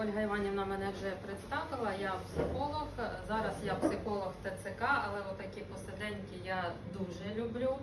Ольга Іванівна мене вже представила. Я психолог. Зараз я психолог ТЦК, але отакі посиденьки я дуже люблю.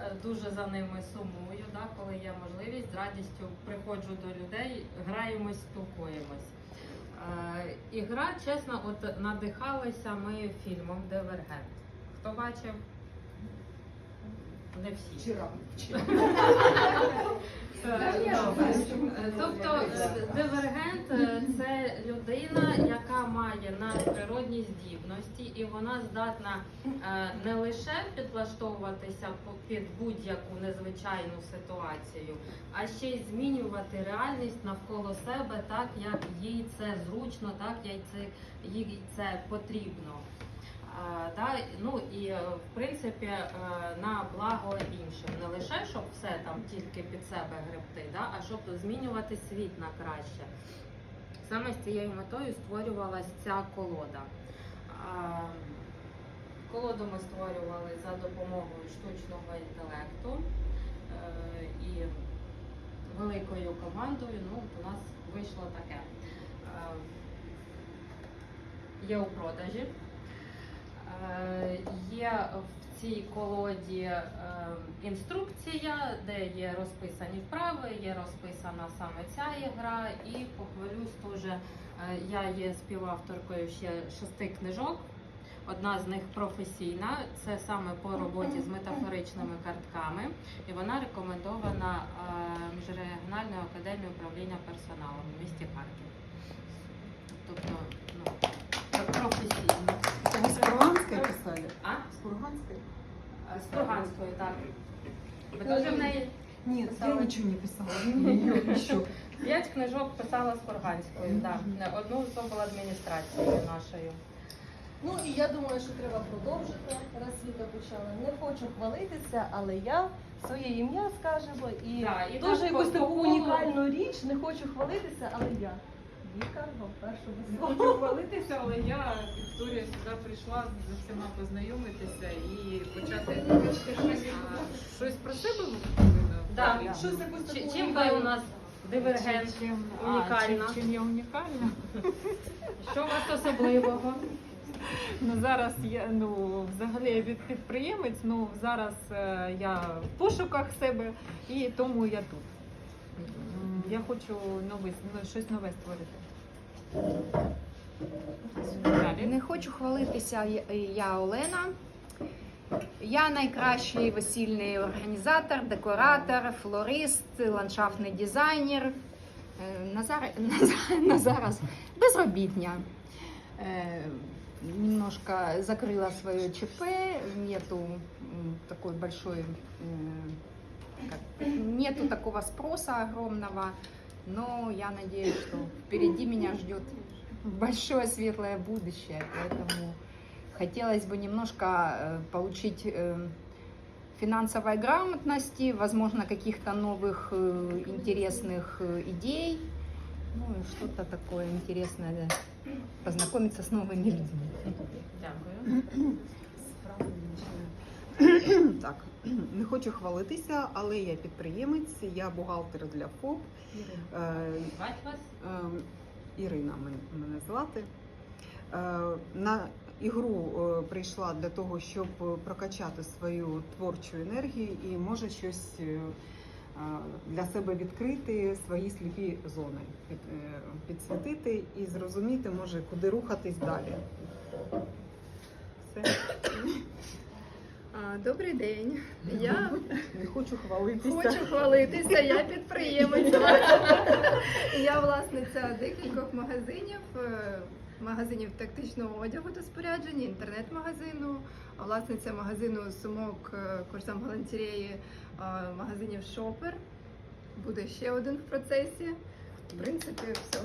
Е, Дуже за ними сумую, да, коли є можливість, з радістю приходжу до людей, граємось, спілкуємось. Е, Ігра, чесно, от надихалися ми фільмом Дивергент. Хто бачив? Не всі. Вчора. Е, Тобто дивергент е, це людина, яка має надприродні здібності, і вона здатна е, не лише підлаштовуватися під будь-яку незвичайну ситуацію, а ще й змінювати реальність навколо себе так, як їй це зручно, так як їй це потрібно. Да, ну і е, в принципі е, на благо іншим. Не лише щоб все там тільки під себе гребти, да, а щоб змінювати світ на краще. Саме з цією метою створювалася ця колода. Колоду ми створювали за допомогою штучного інтелекту е, і великою командою. Ну, у нас вийшло таке. Е, Є у продажі. Е, Є в цій колоді е, інструкція, де є розписані вправи, є розписана саме ця ігра. І похвалюсь теж, е, я є співавторкою ще шести книжок. Одна з них професійна, це саме по роботі з метафоричними картками, і вона рекомендована е, міжрегіональною академією управління персоналом в місті Харків. Тобто, ну, професійно. Это вы с Курганской писали? А? С Курганской? З Луганської, так. Ви теж в неї Нет, я ничего не писала. П'ять книжок писала з Курганською, так. Одну з обладміністрацією нашою. Ну і я думаю, що треба продовжити, раз Віка почала. Не хочу хвалитися, але я своє ім'я скажемо і Да, і дуже так якусь таку по колу. унікальну річ. Не хочу хвалитися, але я. Вам першому Не хочу хвалитися, але я, Вікторія, сюди прийшла з всіма познайомитися і почати а, щось про себе. Да. Щось якусь Чи- таку Чим ви у нас дивергент? Унікальна. чим, чим я унікальна? Що у вас особливого? Ну зараз я ну взагалі я від підприємець. Ну зараз е, я в пошуках себе і тому я тут. М, Я хочу новий, ну, щось нове створити. Не хочу хвалитися. я- Олена. Я найкращий весільний організатор, декоратор, флорист, ландшафтний дизайнер. Е, На зараз, на зараз безробітня. Е, Немножко закрыла свое ЧП, нету м, такой большой, нету такого спроса огромного, но я надеюсь, что впереди меня ждет большое светлое будущее, поэтому хотелось бы немножко э, получить э, финансовой грамотности, возможно, каких-то новых э, интересных идей, ну и что-то такое интересное, да, познакомиться с новыми людьми. Дякую. Так, не хочу хвалитися, але я підприємець, я бухгалтер для ФОП. Е, Звать вас? е, Ірина мене звати. Е, На ігру е, прийшла для того, щоб прокачати свою творчу енергію і може щось е, е, для себе відкрити, свої сліпі зони, е, підсвітити і зрозуміти, може, куди рухатись далі. Все. Добрий день. Я Не хочу хвалитися. хочу хвалитися. Я підприємець. Я власниця декількох магазинів, е, магазинів тактичного одягу та спорядження, інтернет-магазину, власниця магазину сумок е, курсам галантереї, магазинів Шопер. Буде ще один в процесі. В принципі, все.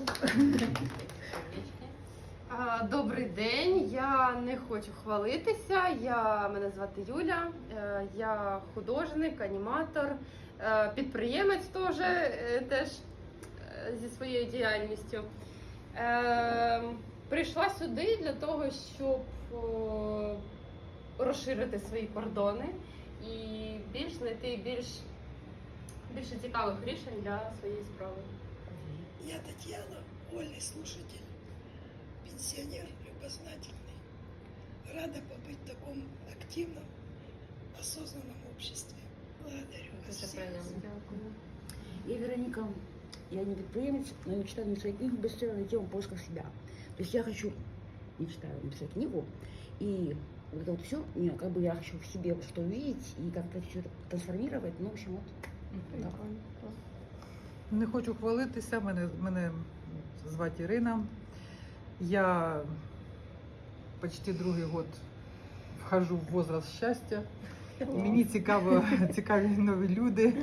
Добрий день. Я не хочу хвалитися. Я мене звати Юля. Е, Я художник, аніматор, е, підприємець теж, е, теж зі своєю діяльністю. Прийшла сюди для того, щоб розширити свої кордони і більш знайти більш більше цікавих рішень для своєї справи. Я Оля внимательный слушатель, пенсионер любознательный. Рада побыть в таком активном, осознанном обществе. Благодарю вас Дуже всех. приємно. Я Вероника, я не предприемец, но я читаю свою книгу бестселлер на тему поиска себя. То есть я хочу, мечтаю написать книгу, и вот это вот все, как бы я хочу в себе что увидеть и как-то все это трансформировать. Ну, в общем, вот так. Не хочу хвалитися. Мене, мене звати Ірина. Я почти другий год вхожу в возраст щастя. Мені цікаво, цікаві нові люди,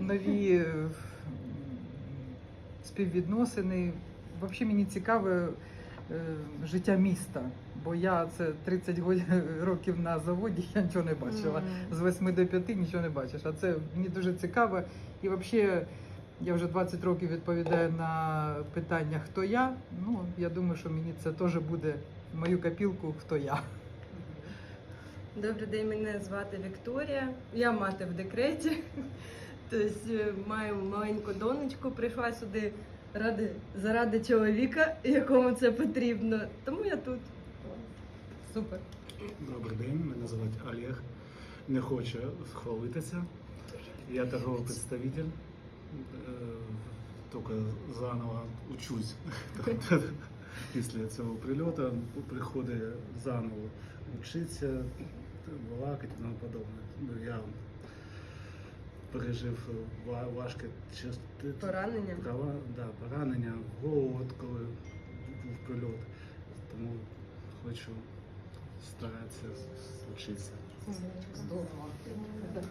нові співвідносини. Взагалі мені цікаве е, життя міста. Бо я це 30 год- років на заводі, я нічого не бачила. З 8 до 5 нічого не бачиш. А це мені дуже цікаво. І взагалі я вже 20 років відповідаю на питання, хто я. Ну, я думаю, що мені це теж буде в мою копілку, хто я. Добрий день, мене звати Вікторія. Я мати в декреті. Тобто е, маю маленьку донечку, прийшла сюди ради, заради чоловіка, якому це потрібно. Тому я тут. Супер. Добрий день, мене звати Олег. Не хочу хвалитися. Я торговий представитель. Е, Тільки заново учусь. Після цього прильоту приходить заново вчитися, балакати і тому подобне. Ну, Я пережив ва- важке Поранення. Права, да, поранення, в голову, от коли був прильот. Тому хочу старатися вчитися. Я,